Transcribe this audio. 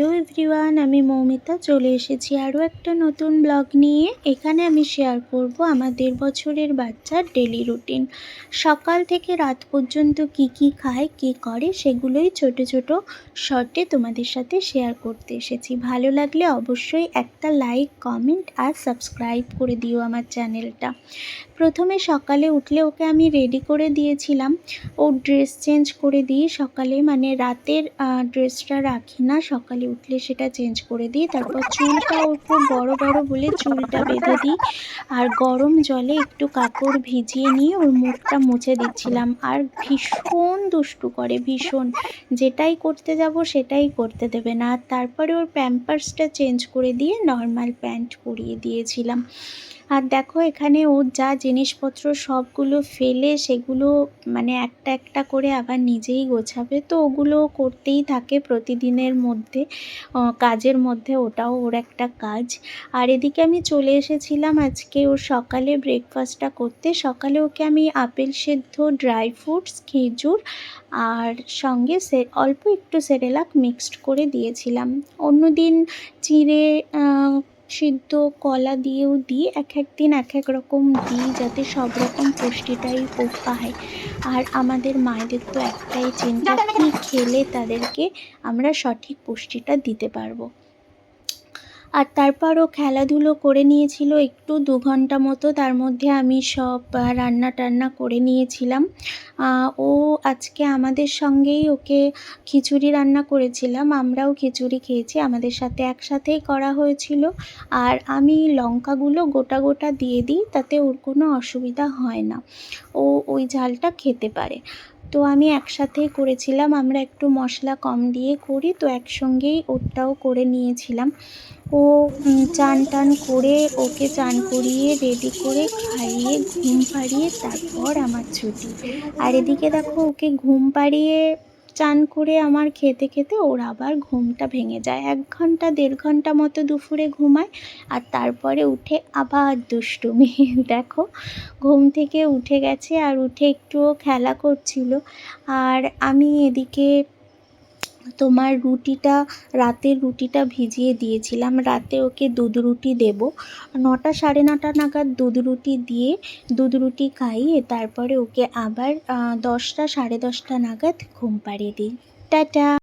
Everyone, আমি মৌমিতা। চলে এসেছি আরও একটা নতুন ব্লগ নিয়ে। এখানে আমি শেয়ার করব আমার দেড় বছরের বাচ্চার ডেলি রুটিন। সকাল থেকে রাত পর্যন্ত কি কি খায়, কি করে, সেগুলোই ছোট ছোট শর্টে তোমাদের সাথে শেয়ার করতে এসেছি। ভালো লাগলে অবশ্যই একটা লাইক, কমেন্ট আর সাবস্ক্রাইব করে দিও আমার চ্যানেলটা। প্রথমে সকালে উঠলে ওকে আমি রেডি করে দিয়েছিলাম। ওর ড্রেস চেঞ্জ করে দিই সকালে মানে রাতের ড্রেসটা রাখি না, সকালে উঠলে সেটা চেঞ্জ করে দিই, তারপর চুলটা ওর বড় বড় বলে চুলটা বেঁধে দিই। আর গরম জলে একটু কাপড় ভিজিয়ে নিয়ে ওর মুখটা মুছে দিচ্ছিলাম। আর ভীষণ দুষ্টু করে, ভীষণ। যেটাই করতে যাব সেটাই করতে দেবে না। তারপরে ওর প্যাম্পার্সটা চেঞ্জ করে দিয়ে নর্মাল প্যান্ট পরিয়ে দিয়েছিলাম। আর দেখো এখানে ওর যা জিনিসপত্র সবগুলো ফেলে সেগুলো মানে একটা একটা করে আবার নিজেই গোছাবে, তো ওগুলো করতেই থাকে প্রতিদিনের মধ্যে কাজের মধ্যে ওটাও ওর একটা কাজ। আর এদিকে আমি চলে এসেছিলাম আজকে ওর সকালে ব্রেকফাস্টটা করতে। সকালে ওকে আমি আপেল সেদ্ধ ড্রাই ফ্রুটস খেজুর আর সঙ্গে অল্প একটু সেরেলাক মিক্সড করে দিয়েছিলাম। অন্যদিন চিড়ে সিদ্ধ কলা দিয়েও দিই এক এক দিন এক এক রকম দিই যাতে সব রকম পুষ্টিটাই ও পায়। আর আমাদের মায়েদের তো একটাই চিন্তা কী খেলে তাদেরকে আমরা সঠিক পুষ্টিটা দিতে পারব। আর তারপর ও খেলাধুলো করে নিয়েছিল একটু দু ঘণ্টা মতো। তার মধ্যে আমি সব রান্না টান্না করে নিয়েছিলাম। ও আজকে আমাদের সঙ্গেই ওকে খিচুড়ি রান্না করেছিলাম। আমরাও খিচুড়ি খেয়েছি। আমাদের সাথে একসাথেই করা হয়েছিল। আর আমি লঙ্কাগুলো গোটা গোটা দিয়ে দিই, তাতে ওর কোনো অসুবিধা হয় না। ও ওই ঝালটা খেতে পারে। তো আমি একসাথেই করেছিলাম, আমরা একটু মশলা কম দিয়ে করি, তো একসঙ্গেই ওটাও করে নিয়েছিলাম। ও চান টান করে ওকে চান করিয়ে রেডি করে খাইয়ে, ঘুম পাড়িয়ে তারপর আমার ছুটি। আর এদিকে দেখো ওকে ঘুম পাড়িয়ে চান করে আমার খেতে খেতে ওর আবার ঘুমটা ভেঙে যায়। এক ঘণ্টা, দেড় ঘণ্টা মতো দুপুরে ঘুমায় আর তারপরে উঠে আবার দুষ্টুমি। দেখো, ঘুম থেকে উঠে গেছে আর উঠে একটুও খেলা করছিল। আর আমি এদিকে তোমার রুটিটা, রাতের রুটিটা ভিজিয়ে দিয়েছিলাম। রাতে ওকে দুধ রুটি দেব। নটা, সাড়ে নটা নাগাদ দুধ রুটি দিয়ে দুধ রুটি খাইয়ে তারপরে ওকে আবার দশটা, সাড়ে দশটা নাগাদ ঘুম পাড়িয়ে দিই। টাটা!